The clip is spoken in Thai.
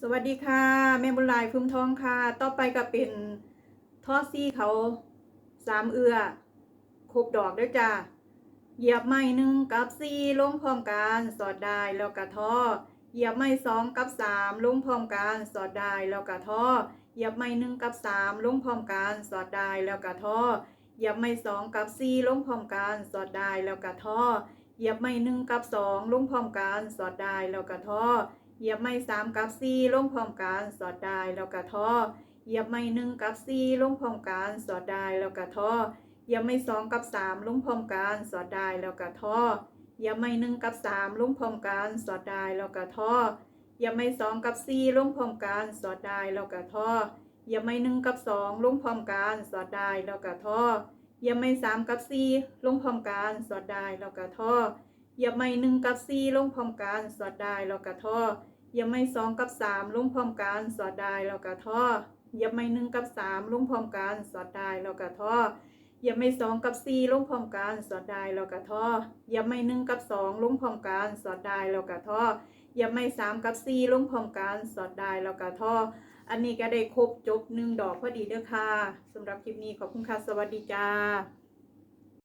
สวัสดีค่ะ แม่บุญลายพึ่มทองค่ะ ต่อไปก็เป็นท่อซี่เขาสามเอือครบดอกด้วยจ้าเหยียบไม้หนึ่งกับสี่ลงพร้อมกันสอดได้แล้วกระท่อเหยียบไม้สองกับสามลงพร้อมกันสอดได้แล้วกระท่อเหยียบไม้หนึ่งกับสามลงพร้อมกันสอดได้แล้วกระท่อเหยียบไม้สองกับสี่ลงพร้อมกันสอดได้แล้วกระท่อเหยียบไม้หนึ่งกับสองลงพร้อมกันสอดได้แล้วกระท่อ เหยียบไม้สามกับสี่ลงพร้อมกันสอดได้แล้วกระท้อเหยียบไม้หนึ่งกับสี่ลงพร้อมกันสอดได้แล้วกระท้อเหยียบไม้สองกับสามลงพร้อมกันสอดได้แล้วกระท้อเหยียบไม้หนึ่งกับสามลงพร้อมกันสอดได้แล้วกระท้อเหยียบไม้สองกับสี่ลงพร้อมกันสอดได้แล้วกระท้อเหยียบไม้หนึ่งกับสองลงพร้อมกันสอดได้แล้วกระท้อเหยียบไม้สามกับสี่ลงพร้อมกันสอดได้แล้วกระท้อ เหยียบไม้หนึ่งกับสี่ลงพร้อมกันสอดได้แล้วกระท้อเหยียบไม้สองกับสามลงพร้อมกันสอดได้แล้วก็ท่อเหยียบไม้หนึ่งกับสามลงพร้อมกันสอดได้แล้วก็ท่อเหยียบไม้สองกับสี่ลงพร้อมกันสอดได้แล้วก็ท่อเหยียบไม้หนึ่งกับสองลงพร้อมกันสอดได้แล้วก็ท่อเหยียบไม้สามกับสี่ลงพร้อมกันสอดได้แล้วก็ท่ออันนี้ก็ได้ครบจบหนึ่งดอกพอดีเด้อค่ะสำหรับคลิปนี้ขอบคุณค่ะสวัสดีจ้า